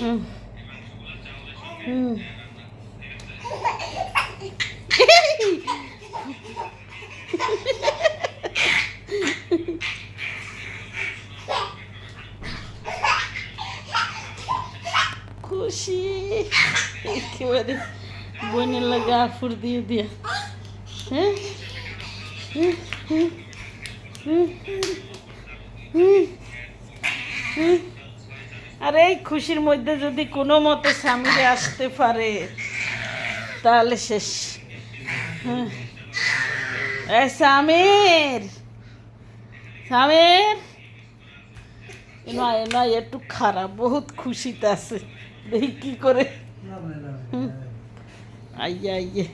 খুশি। একেবারে বোনের লাগা আফুর দিয়ে দিয়া। হ্যাঁ? হুম, হুম, হুম, হুম। আর এই খুশির মধ্যে যদি কোনো মতে স্বামীরে আসতে পারে, তাহলে শেষ। হ্যাঁ। স্বামীর স্বামীর। নয় নয়, একটু খারাপ, বহুত খুশিতে আছে। দেখি কি করে। আইয়ে আইয়ে।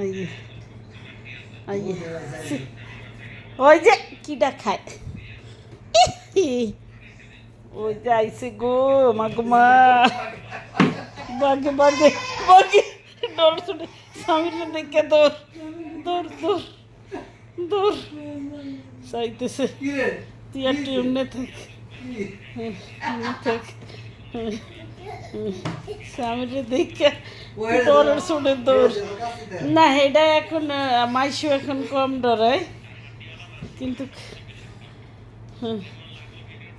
আইয়ে আইয়ে ওই যে কিটা খায়। ওই যে আইসে গো মাগুমা বাগে বাগে বাগে ডর শুনে স্বামীর দেখে দৌড় দৌড় দৌড় দৌড় চাইতেছে তুই একটু এমনি থাক থাক। স্বামীর দেখে ডরের শুনে দৌড় না এটা এখন মাইশু এখন কম ডরায় কিন্তু হ্যাঁ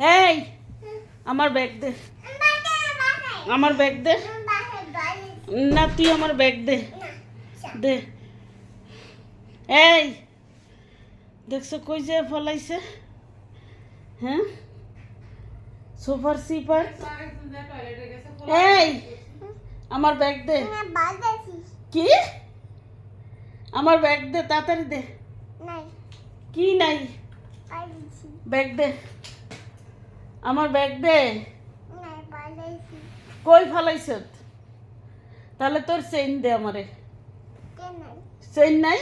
এই আমার ব্যাগ দে। আমার ব্যাগ দে। না তুই আমার ব্যাগ দে। দে। এই দেখছ কই যে ফলাইছে? হ্যাঁ? সুপার সিপার এই আমার ব্যাগ দে। কি? আমার ব্যাগ দে তাড়াতাড়ি দে। কি নাই? ব্যাগ দে। আমার ব্যাগ দে। কই ফালাইছ? তাহলে তোর চেইন দে আমারে। চেইন নাই?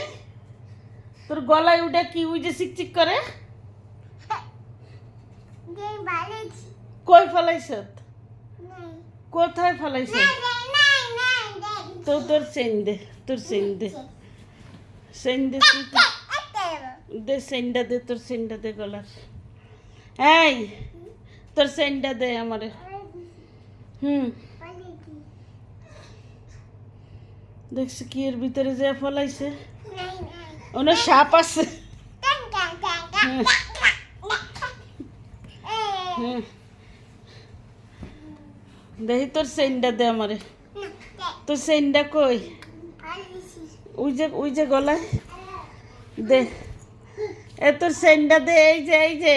তোর গলায় উঠে কি উই যে চিকচিক করে? কই ফালাইছ? কোথায় ফালাইছ? তো তোর চেইন দে তোর চেইন দে। চেইন দে তুই তো- দে চেইনটা দে তোর চেইনটা দে গলার। এই! তোর চেইনটা দে আমারে। হুম। দেখছি কি এর ভিতরে যে ফলাইছে। ওনার সাপ আছে। দেখি তোর চেইনটা দে আমারে। তোর চেইনটা কই? ওই যে ওই যে গলায়। দে। এ তোর চেইনটা দে, এই যে এই যে।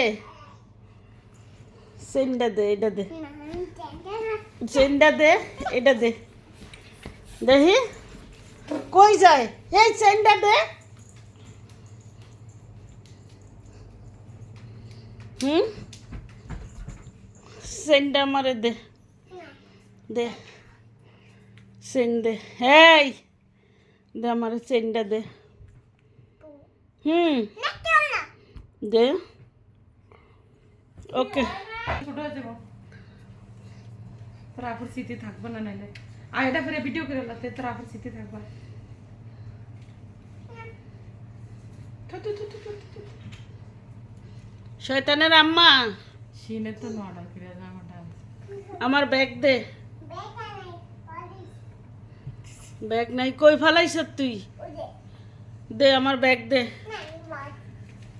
চেইনটা দে এটা দে চেইনটা দে এটা দে দেখি কই যায় এই চেইনটা দে হুম চেইনটা আমারে দে দে চেইন দে এই দে আমারে চেইনটা দে হুম দে ওকে ছোট হয়ে যাব। তোর আফুর স্মৃতি থাকব না নাইলে। আর এটা ফিরে ভিডিও করে তোর আফুর স্মৃতি থাকবা। শয়তানের আম্মা। শিনে তো নটা ফিরে জামাটা আমার ব্যাগ দে। ব্যাগ নাই কই ফালাইছ তুই? দে আমার ব্যাগ দে।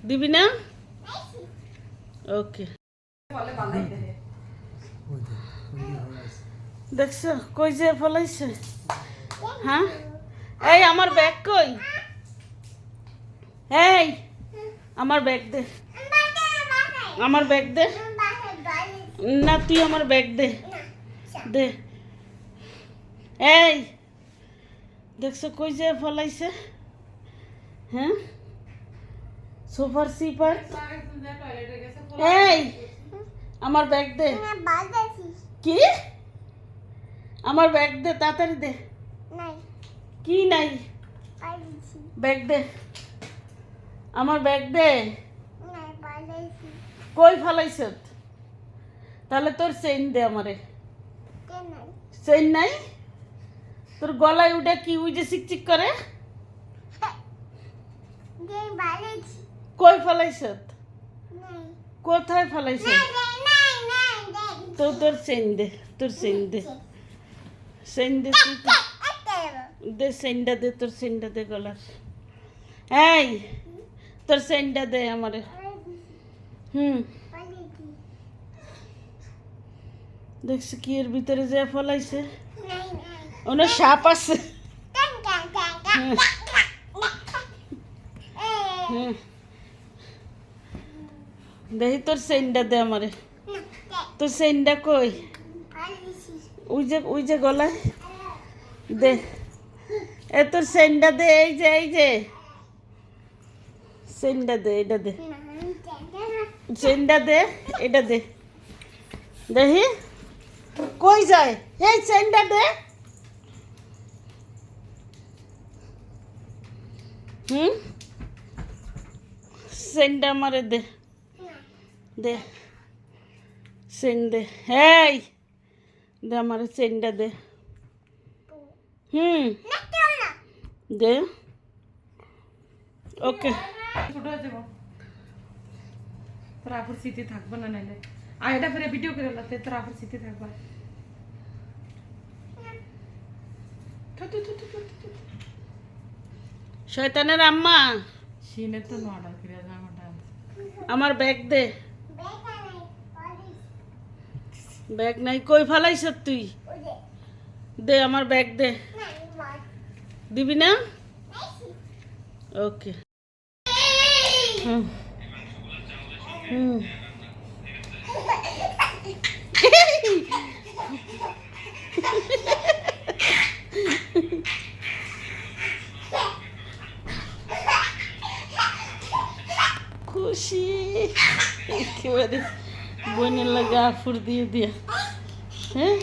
দিবি না? ওকে দেখছ কই যে ফলাইছে? হ্যাঁ? এই আমার ব্যাগ কই? এই আমার ব্যাগ দে। আমার ব্যাগ দে। না তুই আমার ব্যাগ দে। দে। এই দেখছ কই যে ফলাইছে? হ্যাঁ? সুপার সিপার এই আমার ব্যাগ দে। কি? আমার ব্যাগ দে তাড়াতাড়ি দে। কি নাই? ব্যাগ দে। আমার ব্যাগ দে। কই ফালাইছ? তাহলে তোর চেইন দে আমারে। চেইন নাই? তোর গলায় উঠে কি উই যে চিকচিক করে? কই ফালাইছ? কোথায় ফালাইছ? তো তোর চেইন দে তোর চেইন দে চেইন দে দে চেইনটা দে তোর চেইনটা দে গলার। এই তোর চেইনটা দে আমারে। হুম। দেখছি কি এর ভিতরে যে ফলাইছে। ওনার সাপ আছে। হুম। দেখি তোর চেইনটা দে আমারে। তোর চেইনটা কই? ওই যে ওই যে গলায়। দে। এ, তোর চেইনটা দে, এই যে এই যে। চেইনটা দে, এটা দে। চেইনটা দে, এটা দে। দেখি কই যায়? এই চেইনটা দে। হুম? চেইনটা আমারে দে। দে। চেইন দে। এই দে আমারে চেইনটা দে। হুম। দে। ওকে। ফিরে ভিডিও করে লাতে তোর আপুর স্মৃতি থাকবে। থু, থু, থু, থু, থু, থু, থু। শয়তানের আম্মা। সিনে তো ফিরে জামাটা আমার ব্যাগ দে। ব্যাগ নাই। কই ফালাইছ তুই? দে আমার ব্যাগ দে। দিবি না? ওকে। খুশি। একেবারে বোনের লাগা আফুর দিয়ে দিয়া। হ্যাঁ?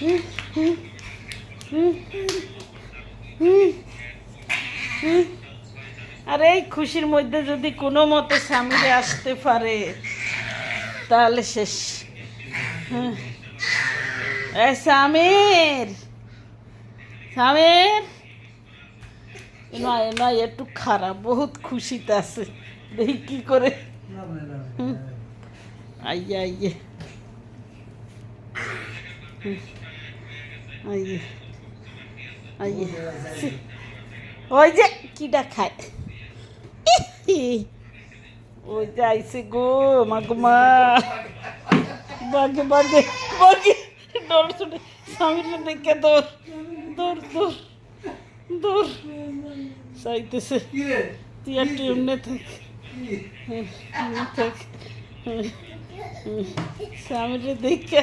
হুম, হুম, হুম। আর এই খুশির মধ্যে যদি কোনো মতে স্বামীরে আসতে পারে তাহলে শেষ। হ্যাঁ? এই স্বামীর! স্বামীর! নয় নয় একটু খারাপ বহুত খুশিতে আছে। দেখি কি করে। হুম। আইয়ে আইয়ে হুম। আইয়ে আইয়ে ছি। ওই যে কিটা খায় ওই যে আইসে গো মাগো মা বাগে বাগে বাগে ডর শুনে স্বামীর দেখে দৌড় দৌড় দৌড় দৌড় চাইতেছে তুই আর তুই এমনি থাক হ্যাঁ, এমনি থাক হ্যাঁ, হ্যাঁ। স্বামীর দেখে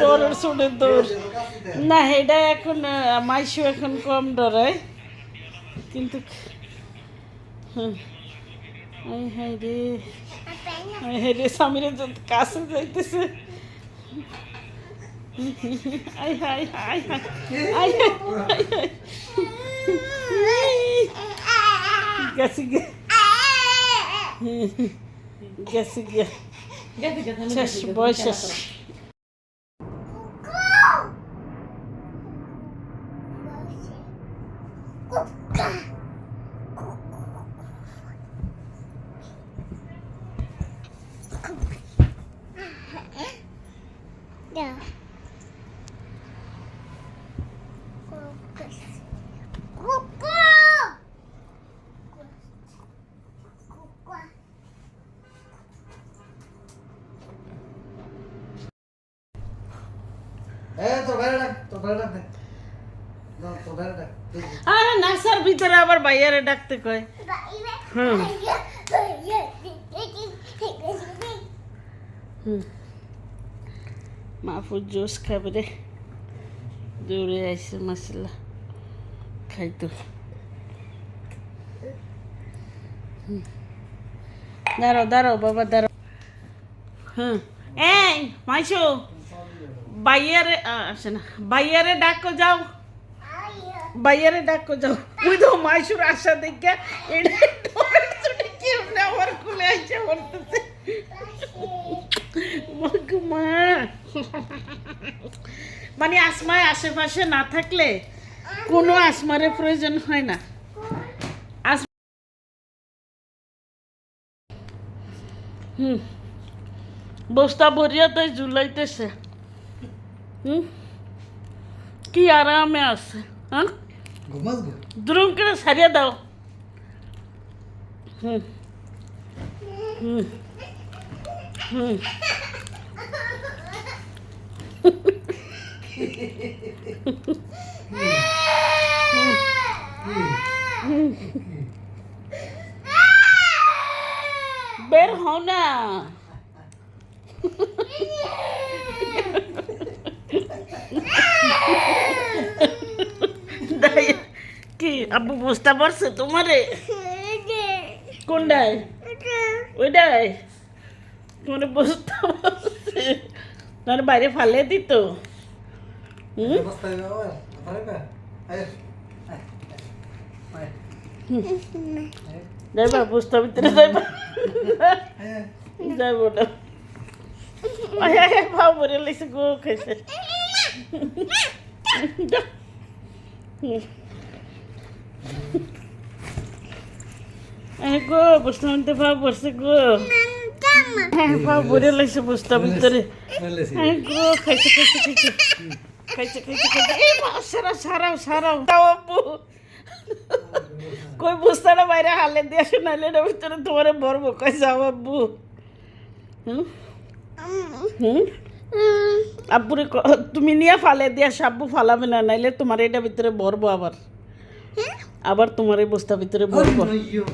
ডর শুনে দৌড় না এটা এখন মাইশু এখন কম ডরায় কিন্তু হাই রে। আই হাই রে স্বামীর কাছে যাইতেছে। হাই হাই হাই আই হাই হাই হাই গেছি গে গেছি গে গেছে গেছে শেষ বয়স শেষ আরে নাসার ভিতরে আবার বাইয়ারে ডাকতে কয়। হুম। হুম। মাহফুজ জুস খাবে রে। দৌড়ে আইসে মশলা খাইতো হুম। দাঁড়াও দাঁড়াও বাবা দাঁড়াও। হুম। এই মাইশো। বাইয়ারে আসে না। বাইয়ারে ডাকো, যাও। বাইয়ারে ডাকো, যাও। তো মাইশুর আশা দেখে আমার কুলে আইসে বলতেছে। মানে আসমায় আশেপাশে না থাকলে কোনো আসমারের প্রয়োজন হয় না। আস হুম। বস্তা ভরিয়া তাই ঝুলাইতেছে। হুম কি আরামে আছে হ্যাঁ ঘুমাস গো দ্রুম করে সারিয়ে দাও হুম হুম হুম বের হও না দাই, কি? আব্বু বুঝতে পারছে তোমারে? কোনটায়? ওইটাই তোমার বুঝতে পারছে। তোমার বাইরে ফালে দিত। যাইবা, বুঝতে ভিতরে যাইবা। যাইব না। ভাও ভরে লাইছে গো খাইছে গো হ্যাঁ বুঝতে ভিতরে। বাইরে হালে দিয়ে আসে ভিতরে তোমার বরবো তুমি নিয়ে ফালে দিয়ে আব্বু ফালাবে না, নাইলে তোমার এটা ভিতরে ভরবো আবার। আবার তোমার এই বস্তা ভিতরে আইয়ো